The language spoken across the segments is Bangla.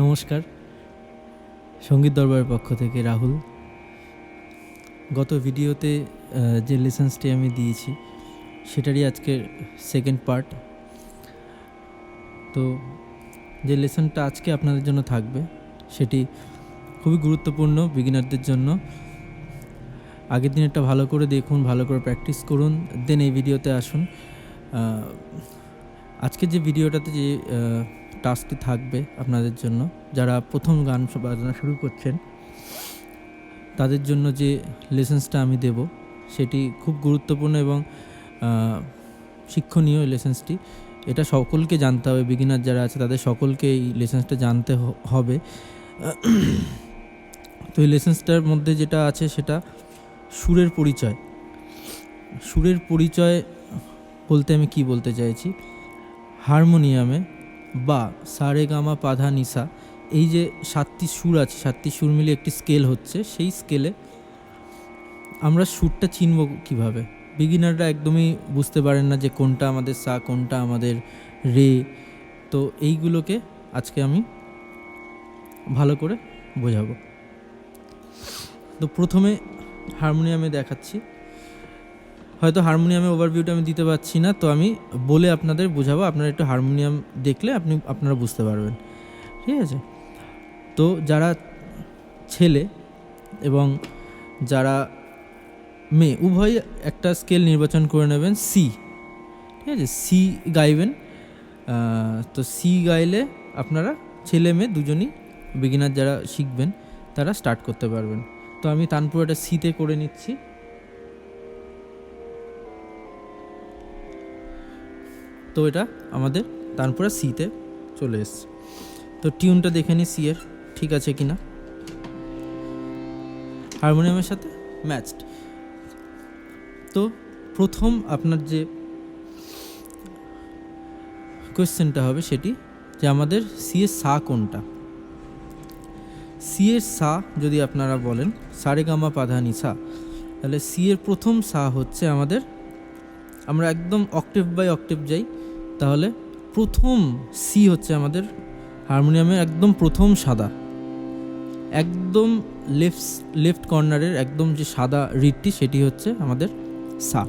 নমস্কার। সংগীত দরবারের পক্ষ থেকে রাহুল। গত ভিডিওতে যে লেসেন্সটি আমি দিয়েছি, সেটারই আজকের সেকেন্ড পার্ট তো, যে লেসনটা আজকে আপনাদের জন্য থাকবে, সেটি খুবই গুরুত্বপূর্ণ বিগিনারদের জন্য। আগের দিনেরটা ভালো করে দেখুন, ভালো করে প্র্যাকটিস করুন দেন এই ভিডিওতে আসুন। আজকে যে ভিডিওটাতে যে টাস্কটি থাকবে আপনাদের জন্য। যারা প্রথম গান বাজনা শুরু করছেন, তাদের জন্য যে লেসেন্সটা আমি দেব, সেটি খুব গুরুত্বপূর্ণ এবং শিক্ষণীয় লেসেন্সটি এটা সকলকে জানতে হবে বিগিনার যারা আছে তাদের সকলকে এই লেসেন্সটা জানতে হবে। তো এই লেসেন্সটার মধ্যে যেটা আছে সেটা সুরের পরিচয়। সুরের পরিচয় বলতে আমি কি বলতে চাইছি? হারমোনিয়ামে বা সারে গামা পাধা নিসা, এই যে সাতটি সুর আছে, সাতটি সুর মিলে একটি স্কেল হচ্ছে, সেই স্কেলে আমরা সুরটা চিনব কীভাবে? বিগিনাররা একদমই বুঝতে পারেন না যে কোনটা আমাদের সা, কোনটা আমাদের রে, তো এইগুলোকে আজকে আমি ভালো করে বোঝাবো। তো প্রথমে হারমোনিয়ামে দেখাচ্ছি। হয়তো হারমোনিয়ামে ওভারভিউটা আমি দিতে পারছি না, তো আমি বলে আপনাদের বোঝাবো। আপনারা একটু হারমোনিয়াম দেখলে আপনি, আপনারা বুঝতে পারবেন। ঠিক আছে? তো যারা ছেলে এবং যারা মেয়ে, উভয় একটা স্কেল নির্বাচন করে নেবেন সি ঠিক আছে? সি গাইবেন। তো সি গাইলে আপনারা ছেলে মেয়ে দুজনই বিগিনার যারা শিখবেন, তারা স্টার্ট করতে পারবেন। তো আমি তানপুর তানপুরাটা সিতে করে নিচ্ছি। তো এটা আমাদের তানপুরা সিতে চলে এসছে। তো টিউনটা দেখে নিই সি এর, ঠিক আছে কি না? হারমোনিয়ামের সাথে ম্যাচড। তো প্রথম আপনার যে কোয়েশ্চেনটা হবে সেটি যে আমাদের সি এর সা কোনটা? সি এর সা যদি আপনারা বলেন, সারে গামা পাধানি সা, তাহলে সি এর প্রথম সা হচ্ছে আমাদের, আমরা একদম অক্টেভ বাই অক্টেভ যাই তাহলে প্রথম সি হচ্ছে আমাদের হারমোনিয়ামের একদম প্রথম সাদা। একদম লেফট লেফট কর্নারের একদম যে সাদা রিডটি সেটি হচ্ছে আমাদের সা।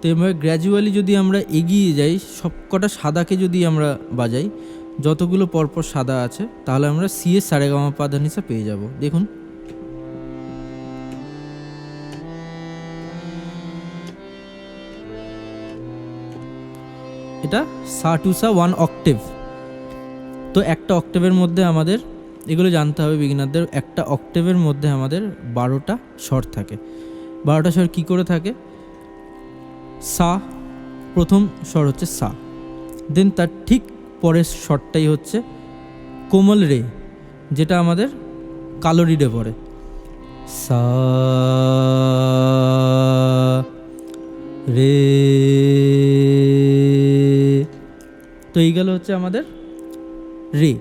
তো এভাবে গ্র্যাজুয়ালি যদি আমরা এগিয়ে যাই, সবকটা সাদাকে যদি আমরা বাজাই, যতগুলো পরপর সাদা আছে, তাহলে আমরা সি এর সারেগামা পাধানিসা পেয়ে যাব। দেখুন এটা সা টু সা ওয়ান অক্টেভ। তো একটা অক্টেভের মধ্যে আমাদের, এগুলো জানতে হবে বিগিনারদের একটা অক্টেভের মধ্যে আমাদের বারোটা স্বর থাকে। বারোটা স্বর কী করে থাকে? সা, প্রথম স্বর হচ্ছে সা। দেন তার ঠিক পরের স্বরটাই হচ্ছে কোমল রে, যেটা আমাদের কালো রিডে পড়ে। সা, রে তো এই গেল হচ্ছে আমাদের রে।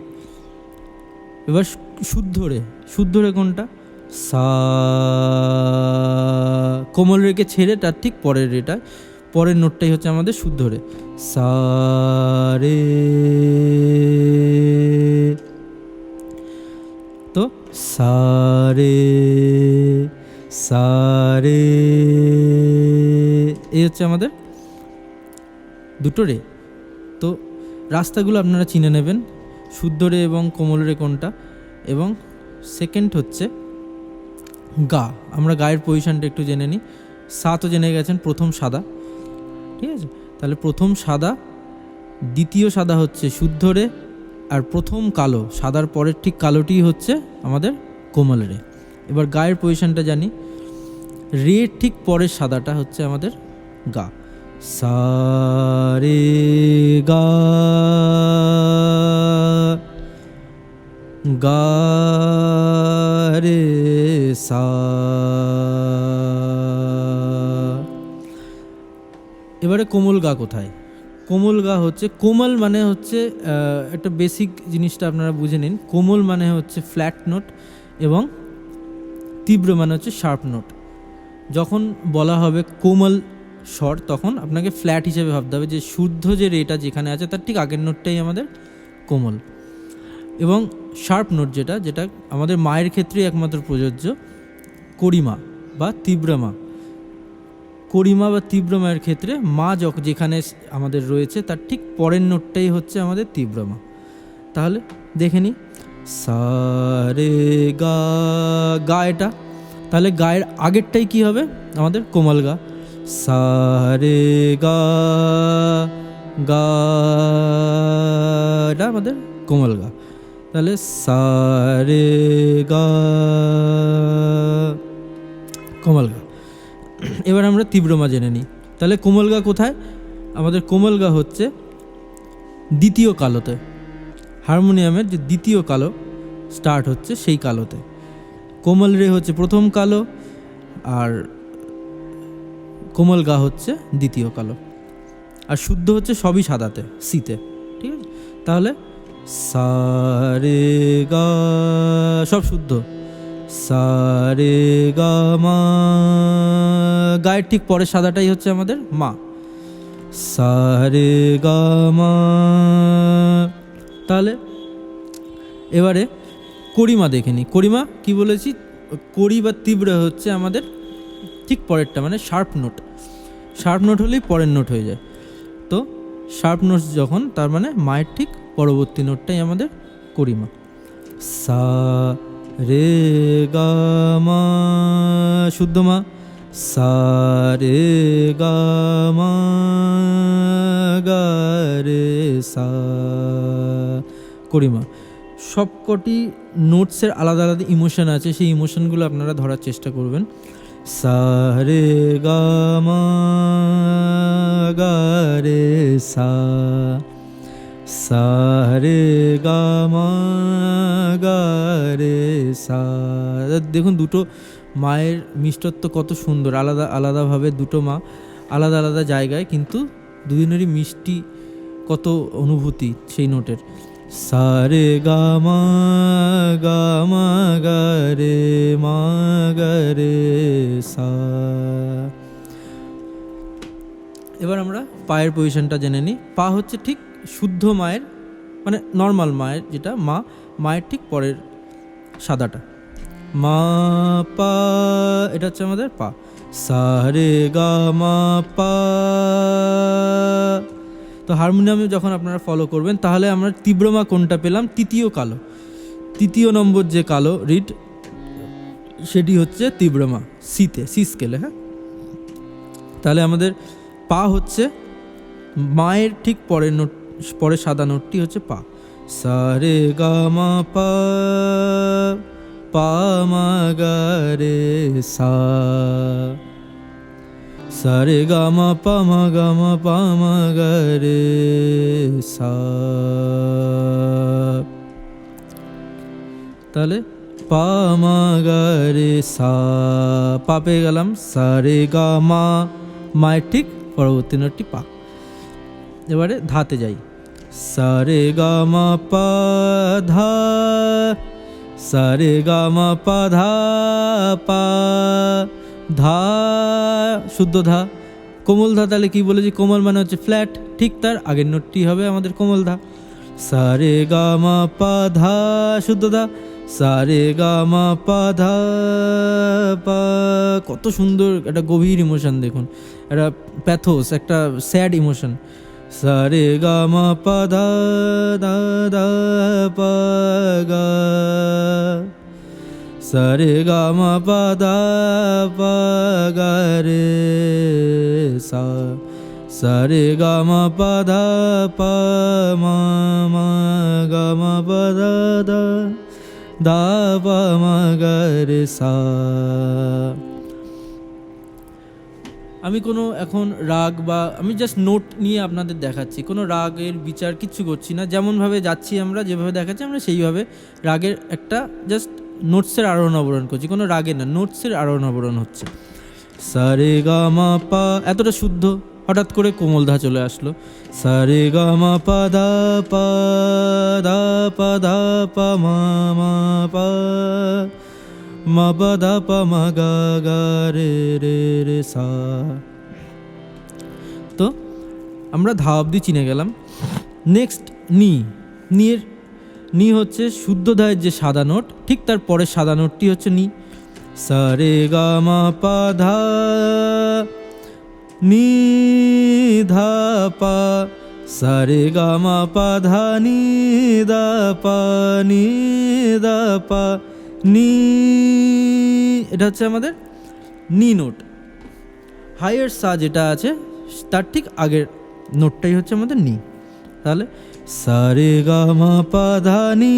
এবার শুদ্ধ রে শুদ্ধ রে কোনটা? সা, কোমল রেকে ছেড়ে তার ঠিক পরের রেটা পরের নোটটাই হচ্ছে আমাদের শুদ্ধ রে। সা, রে, তো সা, রে সা, রে, এই হচ্ছে আমাদের দুটো রে। তো রাস্তাগুলো আপনারা চিনে নেবেন। শুদ্ধ রে এবং কোমল রে কোনটা? এবং সেকেন্ড হচ্ছে গা। আমরা গায়ের পজিশনটা একটু জেনে নিই। সা তো জেনে গেছেন, প্রথম সাদা। ঠিক আছে? তাহলে প্রথম সাদা, দ্বিতীয় সাদা হচ্ছে শুদ্ধ রে আর প্রথম কালো। সাদার পরের ঠিক কালোটি হচ্ছে আমাদের কোমল রে এবার গায়ের পজিশনটা জানি। রে ঠিক পরের সাদাটা হচ্ছে আমাদের গা। সা রে গা গা রে সা। এবারে কোমল গা কোথায়? কোমল গা হচ্ছে, কোমল মানে হচ্ছে একটা বেসিক জিনিসটা আপনারা বুঝে নিন। কোমল মানে হচ্ছে ফ্ল্যাট নোট এবং তীব্র মানে হচ্ছে শার্প নোট যখন বলা হবে কোমল স্বর তখন আপনাকে ফ্ল্যাট হিসেবে ভাবতে হবে যে শুদ্ধ যে রেটা যেখানে আছে, তার ঠিক আগের নোটটাই আমাদের কোমল। এবং শার্প নোট যেটা যেটা আমাদের মায়ের ক্ষেত্রেই একমাত্র প্রযোজ্য, করিমা বা তীব্রমা। করিমা বা তীব্রমায়ের ক্ষেত্রে মা যখন যেখানে আমাদের রয়েছে, তার ঠিক পরের নোটটাই হচ্ছে আমাদের তীব্রমা। তাহলে দেখে নিই। সারে গা গা এটা। তাহলে গায়ের আগেরটাই কি হবে? আমাদের কোমল গা। সা রে গা গা এটা আমাদের কোমল গা। তাহলে সারে গা, কোমল গা। এবার আমরা তীব্রমা জেনে নিই। তাহলে কোমল গা কোথায়? আমাদের কোমল গা হচ্ছে দ্বিতীয় কালোতে। হারমোনিয়ামের যে দ্বিতীয় কালো স্টার্ট হচ্ছে সেই কালোতে। কোমল রে হচ্ছে প্রথম কালো, আর কোমল গা হচ্ছে দ্বিতীয় কালো। আর শুদ্ধ হচ্ছে সবই সাদাতে, সিতে। ঠিক আছে? তাহলে সা, রে, গা, সব শুদ্ধ। সা, রে, গা, মা, গায়ের ঠিক পরে সাদাটাই হচ্ছে আমাদের মা। সা, রে, গা, মা, তাহলে এবারে করিমা দেখে নিই। করিমা কি বলেছি? করি বা তীব্র হচ্ছে আমাদের ঠিক পরেরটা মানে শার্প নোট। শার্প নোট হলেই পরের নোট হয়ে যায়। তো শার্প নোট যখন, তার মানে মায়ের ঠিক পরবর্তী নোটটাই আমাদের করিমা। সা রে গা মা, শুদ্ধ মা। সা রে গা মা, গা রে সা, করিমা। সবকটি নোটসের আলাদা আলাদা ইমোশন আছে, সেই ইমোশনগুলো আপনারা ধরার চেষ্টা করবেন। সা রে গা মা গা রে সা। সা রে গা মা গা রে সা। দেখুন দুটো মায়ের মিষ্টত্ব কত সুন্দর, আলাদা আলাদাভাবে দুটো মা, আলাদা আলাদা জায়গায়, কিন্তু দুজনেরই মিষ্টি কত অনুভূতি সেই নোটের। সা রে গা মা গা মা গা রে মা গা রে সা। এবার আমরা পায়ের পজিশনটা জেনে নিই। পা হচ্ছে ঠিক শুদ্ধ মায়ের মানে নর্মাল মায়ের যেটা, মা, মায়ের ঠিক পরের সাদাটা। মা, পা, এটা হচ্ছে আমাদের পা। সা রে গা মা, পা। তো হারমোনিয়ামে যখন আপনারা ফলো করবেন, তাহলে আমরা তীব্রমা কোনটা পেলাম? তৃতীয় কালো। তৃতীয় নম্বর যে কালো রিড, সেটি হচ্ছে তীব্রমা সিতে, সি স্কেলে হ্যাঁ? তাহলে আমাদের পা হচ্ছে মায়ের ঠিক পরের নোট, পরের সাদা নোটটি হচ্ছে পা। সা, রে, গা, মা, পা পা, মা, গা, রে, সা। সা রে গা মা পা মা গা মা পা মা রে সা। তাহলে পা মা গা রে সা। পা পেয়ে গেলাম সা রে গা মা মায়ের ঠিক পরবর্তী নোটটি পা। এবারে ধাতে যাই। সা রে গা মা পা ধা সা রে গা মা পা ধা পা। ধা, শুদ্ধ ধা। কোমল ধা তাহলে কি বলেছি? কোমল মানে হচ্ছে ফ্ল্যাট ঠিক তার আগের নোটটি হবে আমাদের কোমল ধা। সা, রে, গা, মা, পা, ধা, শুদ্ধ ধা। সা, রে, গা, মা, পা, ধা, পা। কত সুন্দর একটা গভীর ইমোশন দেখুন। একটা প্যাথোস একটা স্যাড ইমোশন সা, রে, গা, মা, পা, ধা ধা ধা, পা, গা। সা রে গা মা পা ধা পা গা রে সা সা রে গা মা পা ধা পা মা মা গা মা পা ধা ধা দা পা মা গা রে সা আমি কোনো এখন রাগ বা, আমি জাস্ট নোট নিয়ে আপনাদের দেখাচ্ছি। কোনো রাগের বিচার কিচ্ছু করছি না। যেমনভাবে যাচ্ছি আমরা, যেভাবে দেখাচ্ছি, আমরা সেইভাবে রাগের একটা জাস্ট নোটসের আরোহণ অবরোহণ করছি, কোনো রাগে না, নোটসের আরোহণ অবরোহণ হচ্ছে। সারে গা মা পা এতটা শুদ্ধ, হঠাৎ করে কোমল ধা চলে আসলো। সারে গা মা পা ধা পা ধা পা ধা পা মা মা, পা মা, পা ধা পা মা, গা গা, রে রে রে, সা। তো আমরা ধা অবধি চিনে গেলাম। নেক্সট নি, নিয়ের নি হচ্ছে শুদ্ধ ধায়ের যে সাদা নোট, ঠিক তার পরের সাদা নোটটি হচ্ছে নি। সা রে গা মা পা ধা নি ধা পা সা রে গা মা পা ধা নি দা পা, নি দা পা, নি, এটা হচ্ছে আমাদের নি নোট। হায়ার সা যেটা আছে, তার ঠিক আগের নোটটাই হচ্ছে আমাদের নি। তাহলে সা রে গা মা পা ধা নি।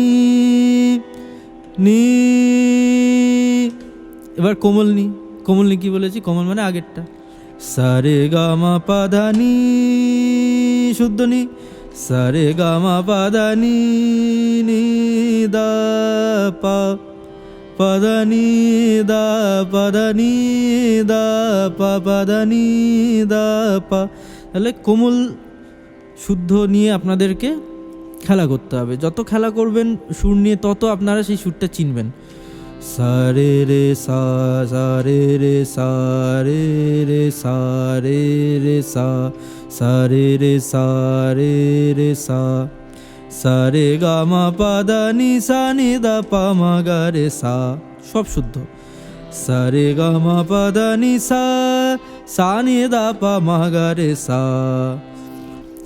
এবার কোমল নি। কোমল নি কি বলেছি? কোমল মানে আগেরটা। সা রে গা মা পা ধা নি শুদ্ধ নি। সা রে গা মা পা ধা নি নি দা পা। পদনি দা পদনি দা পা পদনি দা পা। তাহলে কোমল শুদ্ধ নিয়ে আপনাদেরকে খেলা করতে হবে। যত খেলা করবেন সুর নিয়ে তত আপনারা সেই সুরটা চিনবেন। সারে রে সা সা, রে সারে রে সারে রে সা সা, রে সারে রে, সা। সা, রে, গা, মা, পা, দা, নি, সা, নি, দা, পা, মা, গা, রে, সা। সব শুদ্ধ। সা, রে, গা, মা, পা, দা, নি, সা সা, নি, দা, পা, মা, গা, রে, সা।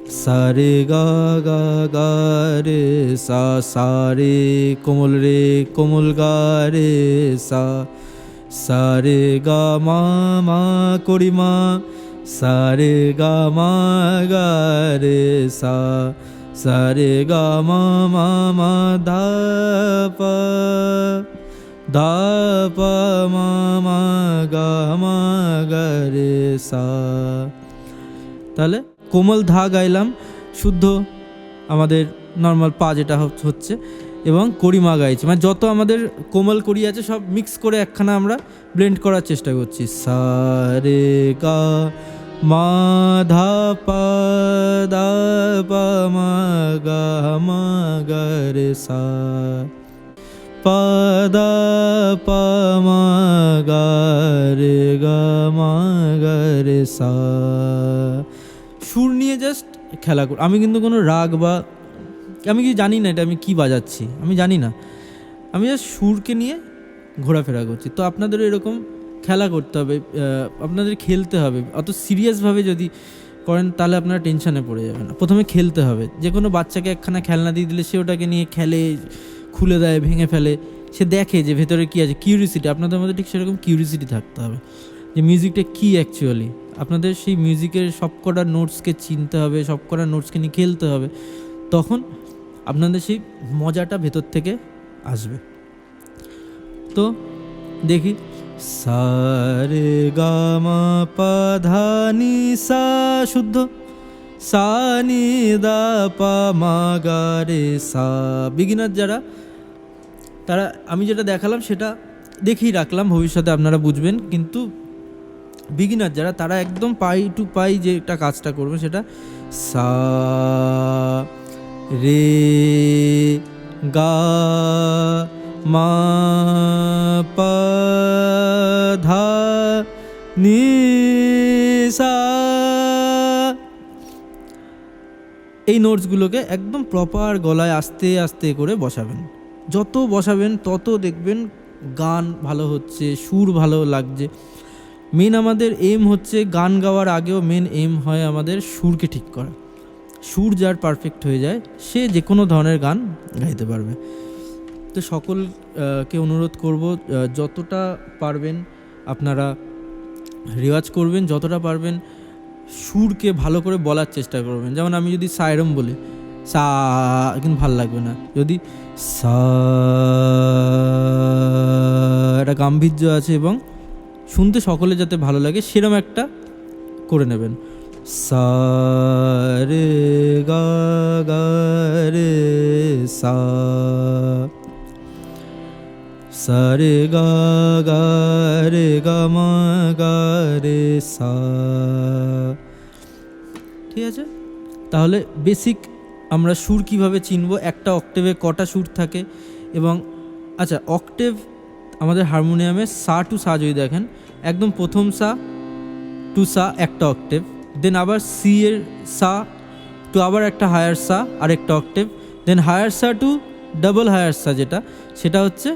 সা রে গা গা গা রে সা সা রে কোমল রে কোমল গা রে সা সা রে গা মা মা করি মা, সা রে গা মা গা রে সা সা রে গা মা মা মা ধা পা ধা পা, মা মা গা মা গা রে সা। তাহলে কোমল ধা গাইলাম, শুদ্ধ আমাদের নর্মাল পা যেটা হচ- হচ্ছে, এবং করিমা গাইছি। মানে যত আমাদের কোমল করি আছে, সব মিক্স করে একখানা আমরা ব্লেন্ড করার চেষ্টা করছি। সা, রে, গা, মা, ধা, পা, দা, পা, মা, গা মা, গা, রে, সা, পা, দা, পা, মা, গা, রে, গা, মা, গা, রে, সা সুর নিয়ে জাস্ট খেলা কর। আমি কিন্তু কোনো রাগ বা, আমি কি জানি না এটা আমি কি বাজাচ্ছি, আমি জানি না। আমি জাস্ট সুরকে নিয়ে ঘোরাফেরা করছি। তো আপনাদেরও এরকম খেলা করতে হবে আপনাদের খেলতে হবে। অত সিরিয়াসভাবে যদি করেন, তাহলে আপনারা টেনশানে পড়ে যাবেন প্রথমে খেলতে হবে। যে কোনো বাচ্চাকে একখানা খেলনা দিয়ে দিলে সে ওটাকে নিয়ে খেলে, খুলে দেয়, ভেঙে ফেলে। সে দেখে যে ভেতরে কী আছে। কিউরিসিটি আপনাদের মধ্যে ঠিক সেরকম কিউরিসিটি থাকতে হবে। যে মিউজিকটা কী অ্যাকচুয়ালি আপনাদের সেই মিউজিকের সবকটা নোটসকে চিনতে হবে, সবকটা নোটসকে নিয়ে খেলতে হবে, তখন আপনাদের সেই মজাটা ভেতর থেকে আসবে। তো দেখি। সা রে গা মা পা ধা নি সা শুদ্ধ, সা নি দা পা মা গা রে সা। বিগিনার যারা, তারা আমি যেটা দেখালাম সেটা দেখেই রাখলাম, ভবিষ্যতে আপনারা বুঝবেন, কিন্তু বিগিনার যারা, তারা একদম পাই টু পাই যেটা কাজটা করবে সেটা সা, রে, গা, মা, পা, ধা, নি, সা। এই নোটসগুলোকে একদম প্রপার গলায় আস্তে আস্তে করে বসাবেন। যত বসাবেন, তত দেখবেন গান ভালো হচ্ছে, সুর ভালো লাগছে। মেন আমাদের এম হচ্ছে গান গাওয়ার আগেও মেন এম হয় আমাদের সুরকে ঠিক করা। সুর যার পারফেক্ট হয়ে যায়, সে যে কোনো ধরনের গান গাইতে পারবে। তো সকলকে অনুরোধ করব যতটা পারবেন আপনারা রেওয়াজ করবেন, যতটা পারবেন সুরকে ভালো করে বলার চেষ্টা করবেন। যেমন আমি যদি সায়রম বলি, সা কিন্তু ভালো লাগবে না। যদি সা একটা গাম্ভীর্য আছে এবং শুনতে সকলে যাতে ভালো লাগে, সেরম একটা করে নেবেন। সা, রে, গা গা, রে, সা। সা, রে, গা গা, রে, গা, মা, গা, রে, সা। ঠিক আছে? তাহলে বেসিক আমরা সুর কীভাবে চিনব? একটা অক্টেভে কটা সুর থাকে? এবং আচ্ছা অক্টেভ আমাদের হারমোনিয়ামে সা টু সা যদি দেখেন, একদম প্রথম সা টু সা একটা অক্টেভ দেন আবার সি এর সা টু আবার একটা হায়ার সা আর একটা অক্টেভ দেন হায়ার সা টু ডাবল হায়ার সা যেটা, সেটা হচ্ছে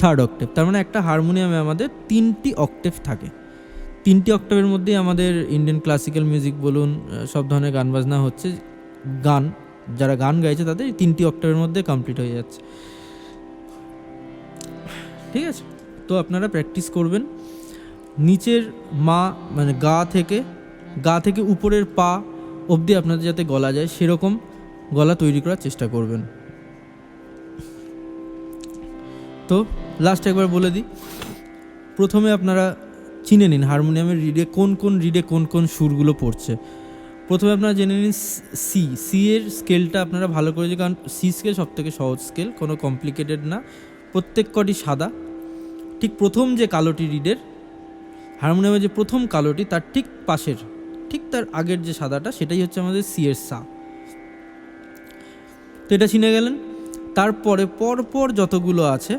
থার্ড অক্টেভ। তার মানে একটা হারমোনিয়ামে আমাদের তিনটি অক্টেভ থাকে। তিনটি অক্টেভের মধ্যেই আমাদের ইন্ডিয়ান ক্লাসিক্যাল মিউজিক বলুন সব ধরনের গান বাজনা হচ্ছে, গান, যারা গান গাইছে তাদের তিনটি অক্টেভের মধ্যে কমপ্লিট হয়ে যাচ্ছে। ঠিক আছে? তো আপনারা প্র্যাকটিস করবেন। নিচের মা মানে গা থেকে গা থেকে উপরের পা অবধি আপনাদের যাতে গলা যায়, সেরকম গলা তৈরি করার চেষ্টা করবেন। তো লাস্ট একবার বলে দিই। প্রথমে আপনারা চিনে নিন হারমোনিয়ামের রিডে কোন কোন রিডে কোন কোন সুরগুলো পড়ছে। প্রথমে আপনারা জেনে নিন সি সি এর স্কেলটা আপনারা ভালো করে যে, কারণ সি স্কেল সব থেকে সহজ স্কেল কোনো কমপ্লিকেটেড না। প্রত্যেক কটি সাদা, ঠিক প্রথম যে কালোটি রিডের, হারমোনিয়ামের যে প্রথম কালোটি তার ঠিক পাশের, ঠিক তার আগের যে সাদাটা সেটাই হচ্ছে আমাদের সিয়ের সা। তো এটা চিনে গেলেন? তারপরে পরপর যতগুলো আছে,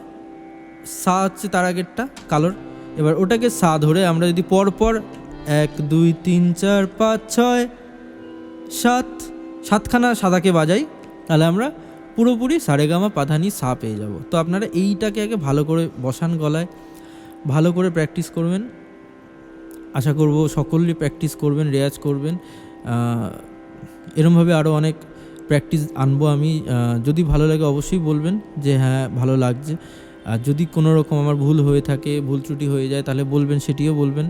সা হচ্ছে তার আগেরটা, কালোর। এবার ওটাকে সা ধরে আমরা যদি পরপর এক, দুই, তিন, চার, পাঁচ, ছয়, সাত, সাতখানা সাদাকে বাজাই, তাহলে আমরা পুরোপুরি সারেগামা পাধানি সা পেয়ে যাব। তো আপনারা এইটাকে আগে ভালো করে বসান গলায়, ভালো করে প্র্যাকটিস করবেন। আশা করব সকলেই প্র্যাকটিস করবেন, রেয়াজ করবেন। এরমভাবে আরও অনেক প্র্যাকটিস আনব আমি। যদি ভালো লাগে অবশ্যই বলবেন যে হ্যাঁ ভালো লাগছে। আর যদি কোনো রকম আমার ভুল হয়ে থাকে, ভুল ত্রুটি হয়ে যায়, তাহলে বলবেন, সেটিও বলবেন।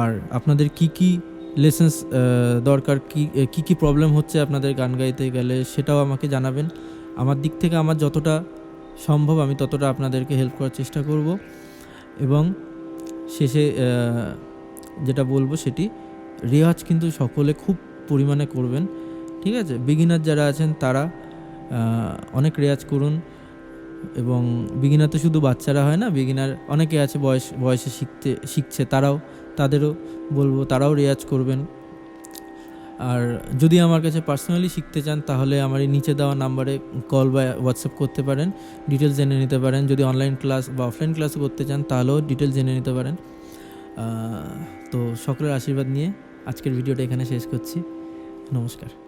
আর আপনাদের কি কি লেসেন্স দরকার কি কি কি প্রবলেম হচ্ছে আপনাদের গান গাইতে গেলে সেটাও আমাকে জানাবেন। আমার দিক থেকে আমার যতটা সম্ভব আমি ততটা আপনাদেরকে হেল্প করার চেষ্টা করব। এবং শেষে যেটা বলব সেটি রেওয়াজ কিন্তু সকলে খুব পরিমাণে করবেন, ঠিক আছে? বিগিনার যারা আছেন তারা অনেক রেয়াজ করুন। এবং বিগিনার তো শুধু বাচ্চারা হয় না বিগিনার অনেকে আছে বয়স, বয়সে শিখতে, শিখছে তারাও। তাদেরও বলব, তারাও রেয়াজ করবেন। আর যদি আমার কাছে পার্সোনালি শিখতে চান, তাহলে আমার এই নিচে দেওয়া নাম্বারে কল বা হোয়াটসঅ্যাপ করতে পারেন। ডিটেলস জেনে নিতে পারেন। যদি অনলাইন ক্লাস বা অফলাইন ক্লাস করতে চান, তাহলেও ডিটেলস জেনে নিতে পারেন। তো সকলের আশীর্বাদ নিয়ে আজকের ভিডিওটা এখানে শেষ করছি। নমস্কার।